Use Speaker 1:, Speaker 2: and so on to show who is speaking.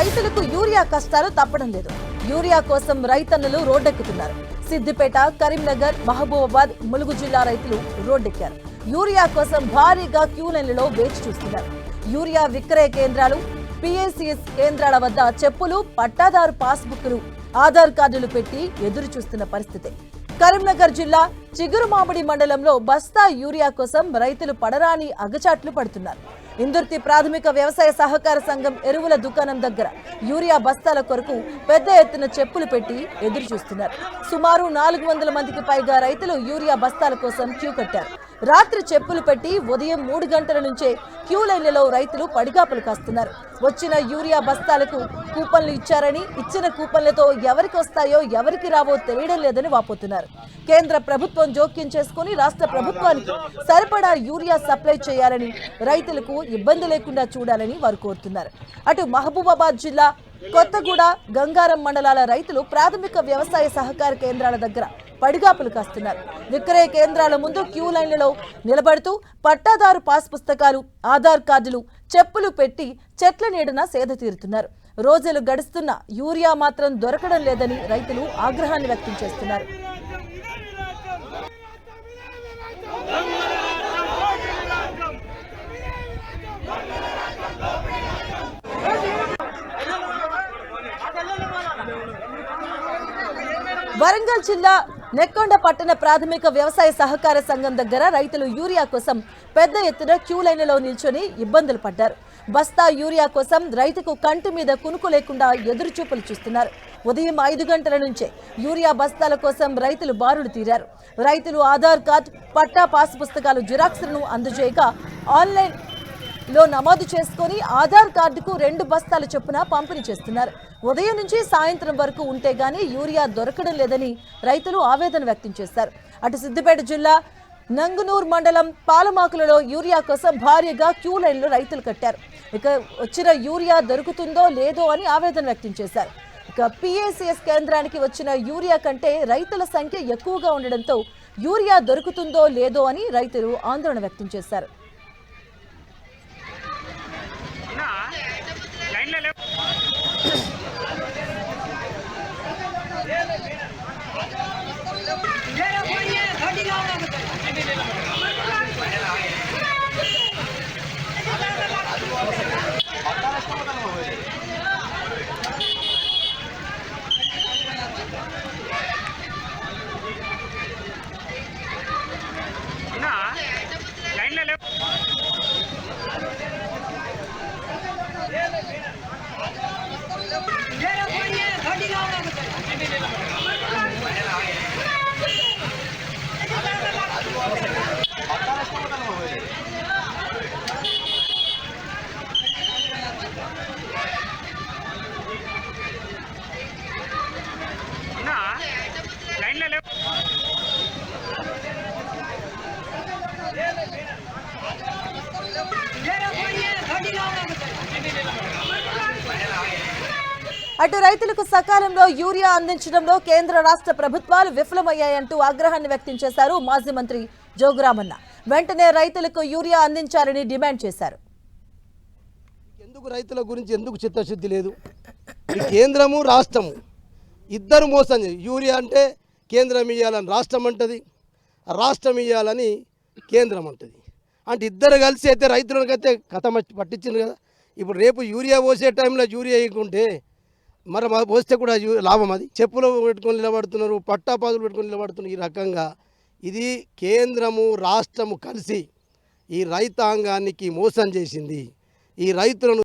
Speaker 1: రైతులకు యూరియా కష్టాలు తప్పడం లేదు. యూరియా కోసం రైతన్నలు రోడ్డెక్కుతున్నారు. సిద్దిపేట కరీంనగర్ మహబూబాబాద్ ములుగు జిల్లా రైతులు రోడ్డెక్కారు. యూరియా కోసం భారీగా క్యూ లైన్లలో వేచి చూస్తున్నారు. యూరియా విక్రయ కేంద్రాలు పిఏసిఎస్ కేంద్రాల వద్ద చెప్పులు పట్టాదారు పాస్బుక్లు ఆధార్ కార్డులు పెట్టి ఎదురు చూస్తున్న పరిస్థితి. కరీంనగర్ జిల్లా చిగురుమామిడి మండలంలో బస్తా యూరియా కోసం రైతులు పడరాని అగచాట్లు పడుతున్నారు. ఇందుర్తి ప్రాథమిక వ్యవసాయ సహకార సంఘం ఎరువుల దుకాణం దగ్గర యూరియా బస్తాల కొరకు పెద్ద ఎత్తున చెప్పులు పెట్టి ఎదురు చూస్తున్నారు సుమారు నాలుగు వందల మందికి పైగా రైతులు యూరియా బస్తాల కోసం క్యూ కట్టారు. రాత్రి చెప్పులు పెట్టి ఉదయం మూడు గంటల నుంచే క్యూ లైన్లలో రైతులు పడిగాపులు కాస్తున్నారు. వచ్చిన యూరియా బస్తాలకు కూపన్లు ఇచ్చారని ఇచ్చిన కూపన్లతో ఎవరికి వస్తాయో ఎవరికి రావో తెలియడం లేదని వాపోతున్నారు. కేంద్ర ప్రభుత్వం జోక్యం చేసుకుని రాష్ట్ర ప్రభుత్వానికి సరిపడా యూరియా సప్లై చేయాలని రైతులకు ఇబ్బంది లేకుండా చూడాలని వారు కోరుతున్నారు. అటు మహబూబాబాద్ జిల్లా కొత్తగూడ గంగారం మండలాల రైతులు ప్రాథమిక వ్యవసాయ సహకార కేంద్రాల దగ్గర పడిగాపులు కాస్తున్నారు. విక్రయ కేంద్రాల ముందు క్యూ లైన్లలో నిలబడుతూ పట్టాదారు పాస్ పుస్తకాలు ఆధార్ కార్డులు చెప్పులు పెట్టి చెట్ల నీడన సేద తీరుతున్నారు. రోజులు గడుస్తున్న యూరియా మాత్రం దొరకడం లేదని రైతులు ఆగ్రహాన్ని వ్యక్తం చేస్తున్నారు. వరంగల్ జిల్లా నెక్కొండ పట్టణ ప్రాథమిక వ్యవసాయ సహకార సంఘం దగ్గర రైతులు యూరియా కోసం పెద్ద ఎత్తున క్యూ లైన్లలో నిల్చొని ఇబ్బందులు పడ్డారు. బస్తా యూరియా కోసం రైతుకు కంటి మీద కునుకు లేకుండా ఎదురుచూపులు చూస్తున్నారు. ఉదయం ఐదు గంటల నుంచే యూరియా బస్తాల కోసం రైతులు బారులు తీరారు. రైతులు ఆధార్ కార్డ్ పట్టా పాస్ పుస్తకాలు జిరాక్స్లను అందజేయగా ఆన్లైన్ లో నమోదు చేసుకొని ఆధార్ కార్డుకు రెండు బస్తాల చొప్పున పంపిణీ చేస్తున్నారు. ఉదయం నుంచి సాయంత్రం వరకు ఉంటే గానీ యూరియా దొరకడం లేదని రైతులు ఆవేదన వ్యక్తం చేశారు. అటు సిద్దిపేట జిల్లా నంగునూర్ మండలం పాలమాకులలో యూరియా కోసం భారీగా క్యూ లైన్లు రైతులు కట్టారు. ఇక వచ్చిన యూరియా దొరుకుతుందో లేదో అని ఆవేదన వ్యక్తం చేశారు. ఇక పిఏసిఎస్ కేంద్రానికి వచ్చిన యూరియా కంటే రైతుల సంఖ్య ఎక్కువగా ఉండడంతో యూరియా దొరుకుతుందో లేదో అని రైతులు ఆందోళన వ్యక్తం చేశారు.
Speaker 2: না লাইন না
Speaker 1: అటు రైతులకు సకాలంలో యూరియా అందించడంలో కేంద్ర రాష్ట్ర ప్రభుత్వాలు విఫలమయ్యాయంటూ ఆగ్రహాన్ని వ్యక్తం చేశారు మాజీ మంత్రి జోగురామన్న. వెంటనే రైతులకు యూరియా అందించాలని డిమాండ్ చేశారు.
Speaker 3: ఎందుకు రైతుల గురించి ఎందుకు చిత్తశుద్ధి లేదు? కేంద్రము రాష్ట్రము ఇద్దరు మోసం యూరియా అంటే కేంద్రం ఇవ్వాలని రాష్ట్రం అంటది రాష్ట్రం ఇవ్వాలని కేంద్రం అంటది. అంటే ఇద్దరు కలిసి అయితే రైతులకైతే కథ పట్టించింది కదా. ఇప్పుడు రేపు యూరియా పోసే టైంలో యూరియా వేయకుంటే మరి పోస్తే కూడా లాభం అది. చెప్పులు పెట్టుకొని నిలబడుతున్నారు పట్టాపాదులు పెట్టుకొని నిలబడుతున్నారు ఈ రకంగా. ఇది కేంద్రము రాష్ట్రము కలిసి ఈ రైతాంగానికి మోసం చేసింది. ఈ రైతులను